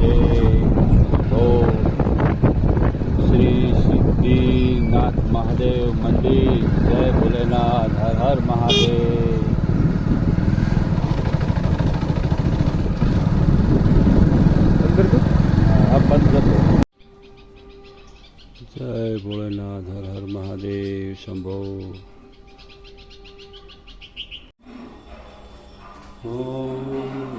મહાદેવ ઓમ શ્રી સિદ્ધિનાથ મહાદેવ મંદિર જય ભોલેનાથ હર હર મહાદેવ આ બંધ કરતો જય ભોલેનાથ હર હર મહાદેવ શંભો ઓમ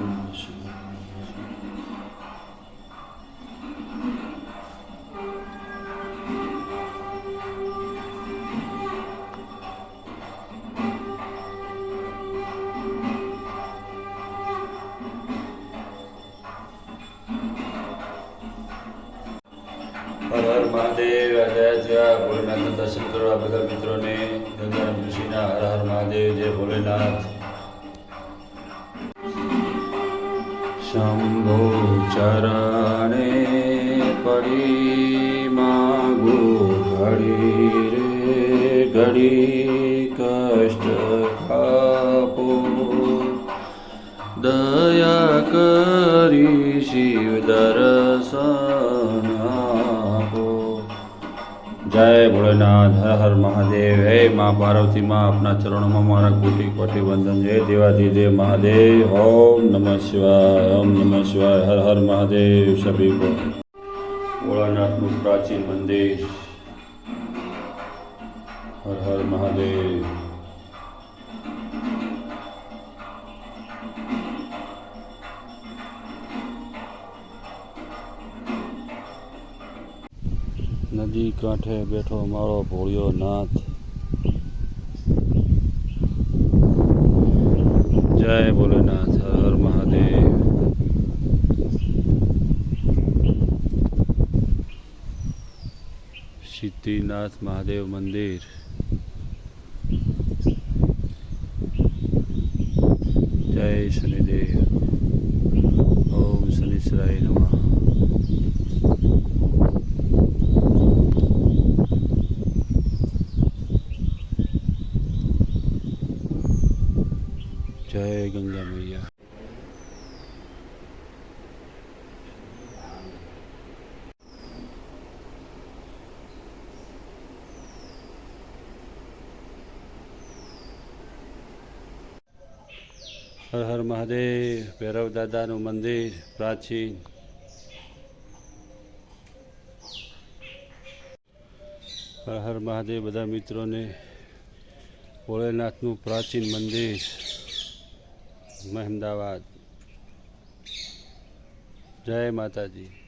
હર મહાદેવ જય જય ભોલેનાથના દર્શન કરવા બધા મિત્રોને ગંગારામ ઋષિના હર હર મહાદેવ, જય ભોલેનાથ. શંભો ચરણે પડી માગો ઘડી રે ઘડી કષ્ટ કાપો. દયા કરી શિવ દર્શન આપો જય ભોળેનાથ, હર હર મહાદેવ, હે મા પાર્વતી, માં આપના ચરણોમાં મારા કોટી કોટી વંદન. જય દેવાધિદેવ મહાદેવ, ઓમ નમઃ શિવાય, ઓમ નમઃ શિવાય, હર હર મહાદેવ, સભી કો. ભોળાનાથનું પ્રાચીન મંદિર, હર હર મહાદેવ. નદી કાંઠે બેઠો મારો ભોળિયો નાથ. જય ભોલેનાથ, હર મહાદેવ. સિદ્ધિનાથ મહાદેવ મંદિર. જય શનિદેવ ઓમ શનિશ્રાય નમઃ જય ગંગા મૈયા. હર હર મહાદેવ, ભૈરવ દાદાનું મંદિર, પ્રાચીન. હર હર મહાદેવ, બધા મિત્રોને ભોળેનાથનું પ્રાચીન મંદિર. મહેમદાવાદ જય માતાજી.